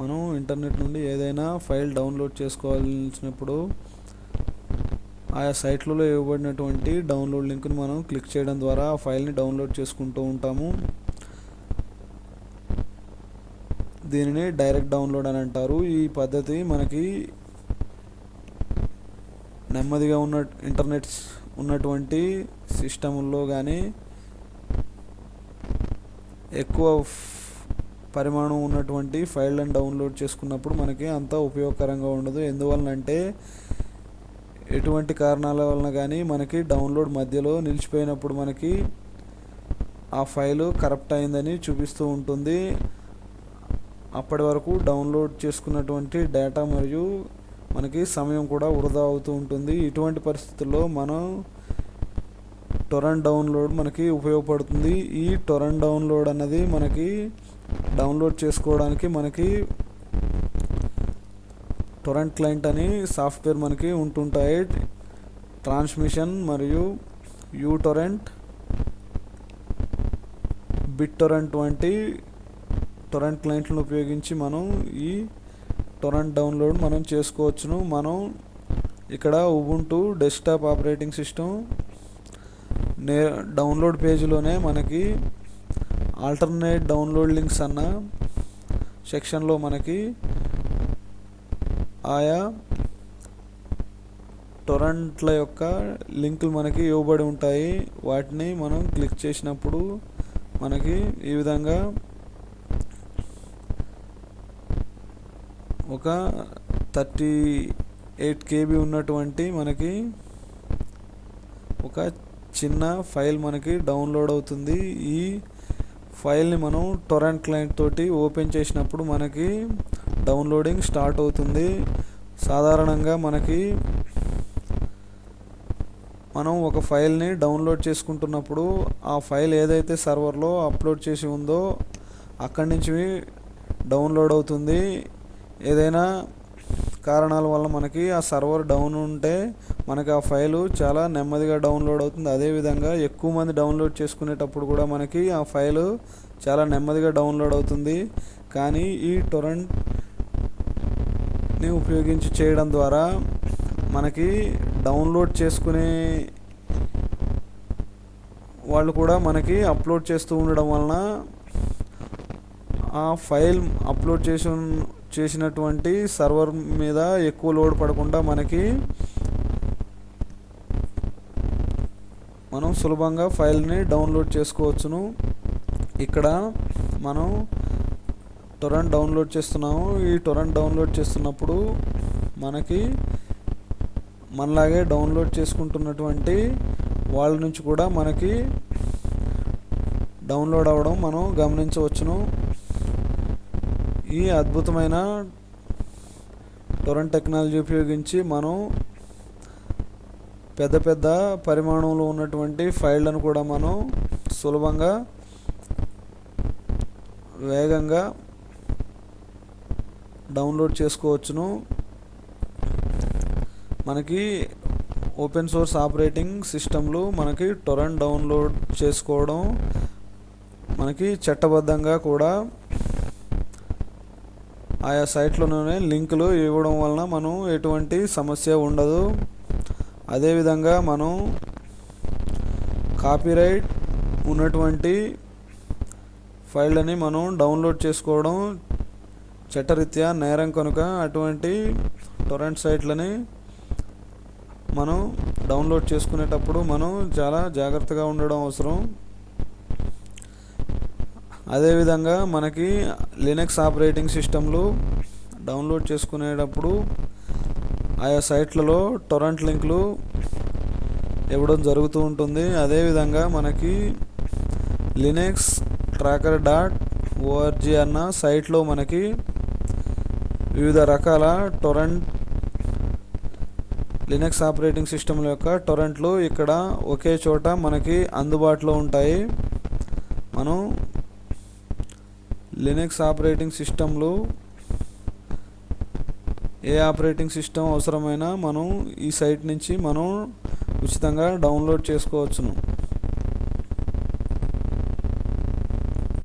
మనం ఇంటర్నెట్ నుండి ఏదైనా ఫైల్ డౌన్లోడ్ చేసుకోవాల్సినప్పుడు ఆయా సైట్లలో ఇవ్వబడినటువంటి డౌన్లోడ్ లింక్ను మనం క్లిక్ చేయడం ద్వారా ఆ ఫైల్ని డౌన్లోడ్ చేసుకుంటూ ఉంటాము. దీనిని డైరెక్ట్ డౌన్లోడ్ అని అంటారు. ఈ పద్ధతి మనకి నెమ్మదిగా ఉన్న ఇంటర్నెట్ ఉన్నటువంటి సిస్టముల్లో కానీ ఎక్కువ పరిమాణం ఉన్నటువంటి ఫైళ్ళను డౌన్లోడ్ చేసుకున్నప్పుడు మనకి అంత ఉపయోగకరంగా ఉండదు. ఎందువలనంటే ఎటువంటి కారణాల వలన కానీ మనకి డౌన్లోడ్ మధ్యలో నిలిచిపోయినప్పుడు మనకి ఆ ఫైలు కరప్ట్ అయిందని చూపిస్తూ ఉంటుంది. అప్పటి వరకు డౌన్లోడ్ చేసుకున్నటువంటి డేటా మరియు మనకి సమయం కూడా వృధా అవుతూ ఉంటుంది. ఇటువంటి పరిస్థితుల్లో మనం టొరెంట్ డౌన్లోడ్ మనకి ఉపయోగపడుతుంది. ఈ టొరెంట్ డౌన్లోడ్ అన్నది మనకి డౌన్లోడ్ చేసుకోవడానికి మనకి టొరెంట్ క్లయింట్ అని సాఫ్ట్వేర్ మనకి ఉంటుంటాయి. ట్రాన్స్మిషన్ మరియు యూ టొరెంట్ బిట్ టొరెంట్ వంటి టొరెంట్ క్లయింట్లను ఉపయోగించి మనం ఈ టొరెంట్ డౌన్లోడ్ మనం చేసుకోవచ్చును. మనం ఇక్కడ ఉబుంటూ డెస్క్టాప్ ఆపరేటింగ్ సిస్టమ్ నే డౌన్లోడ్ పేజీలోనే మనకి ఆల్టర్నేట్ డౌన్లోడ్ లింక్స్ అన్న సెక్షన్లో మనకి ఆయా టొరెంట్ల యొక్క లింకులు మనకి ఇవ్వబడి ఉంటాయి. వాటిని మనం క్లిక్ చేసినప్పుడు మనకి ఈ విధంగా ఒక థర్టీ ఎయిట్ కేబీ ఉన్నటువంటి మనకి ఒక చిన్న ఫైల్ మనకి డౌన్లోడ్ అవుతుంది. ఈ ఫైల్ని మనం టొరెంట్ క్లయింట్ తోటి ఓపెన్ చేసినప్పుడు మనకి డౌన్లోడింగ్ స్టార్ట్ అవుతుంది. సాధారణంగా మనకి మనం ఒక ఫైల్ని డౌన్లోడ్ చేసుకుంటున్నప్పుడు ఆ ఫైల్ ఏదైతే సర్వర్లో అప్లోడ్ చేసి ఉందో అక్కడి నుంచి డౌన్లోడ్ అవుతుంది. ఏదైనా కారణాల వల్ల మనకి ఆ సర్వర్ డౌన్ ఉంటే మనకి ఆ ఫైలు చాలా నెమ్మదిగా డౌన్లోడ్ అవుతుంది. అదేవిధంగా ఎక్కువ మంది డౌన్లోడ్ చేసుకునేటప్పుడు కూడా మనకి ఆ ఫైలు చాలా నెమ్మదిగా డౌన్లోడ్ అవుతుంది. కానీ ఈ టొరెంట్ని ఉపయోగించి చేయడం ద్వారా మనకి డౌన్లోడ్ చేసుకునే వాళ్ళు కూడా మనకి అప్లోడ్ చేస్తూ ఉండడం వలన ఆ ఫైల్ అప్లోడ్ చేసి చేసినటువంటి సర్వర్ మీద ఎక్కువ లోడ్ పడకుండా మనకి మనం సులభంగా ఫైల్ని డౌన్లోడ్ చేసుకోవచ్చును. ఇక్కడ మనం టొరెంట్ డౌన్లోడ్ చేస్తున్నాము. ఈ టొరెంట్ డౌన్లోడ్ చేస్తున్నప్పుడు మనకి మనలాగే డౌన్లోడ్ చేసుకుంటున్నటువంటి వాళ్ళ నుంచి కూడా మనకి డౌన్లోడ్ అవ్వడం మనం గమనించవచ్చును. ఈ అద్భుతమైన టొరెంట్ టెక్నాలజీ ఉపయోగించి మనం పెద్ద పెద్ద పరిమాణంలో ఉన్నటువంటి ఫైళ్ళను కూడా మనం సులభంగా వేగంగా డౌన్లోడ్ చేసుకోవచ్చును. మనకి ఓపెన్ సోర్స్ ఆపరేటింగ్ సిస్టంలు మనకి టొరెంట్ డౌన్లోడ్ చేసుకోవడం మనకి చట్టబద్ధంగా కూడా ఆయా సైట్లోనే లింకులు ఇవ్వడం వలన మనం ఎటువంటి సమస్య ఉండదు. అదేవిధంగా మనం కాపీరైట్ ఉన్నటువంటి ఫైళ్ళని మనం డౌన్లోడ్ చేసుకోవడం చట్టరీత్యా నేరం కనుక అటువంటి టొరెంట్ సైట్లని మనం డౌన్లోడ్ చేసుకునేటప్పుడు మనం చాలా జాగ్రత్తగా ఉండడం అవసరం. అదేవిధంగా మనకి లినక్స్ ఆపరేటింగ్ సిస్టంలు డౌన్లోడ్ చేసుకునేటప్పుడు ఆయా సైట్లలో టొరెంట్ లింక్లు ఇవ్వడం జరుగుతూ ఉంటుంది. అదేవిధంగా మనకి లినక్స్ ట్రాకర్ డాట్ ఓఆర్జీ అన్న సైట్లో మనకి వివిధ రకాల టొరెంట్ లినక్స్ ఆపరేటింగ్ సిస్టమ్ల యొక్క టొరెంట్లు ఇక్కడ ఒకే చోట మనకి అందుబాటులో ఉంటాయి. మనం లినక్స్ ఆపరేటింగ్ సిస్టంలు ఏ ఆపరేటింగ్ సిస్టమ్ అవసరమైనా మనం ఈ సైట్ నుంచి మనం ఉచితంగా డౌన్లోడ్ చేసుకోవచ్చును.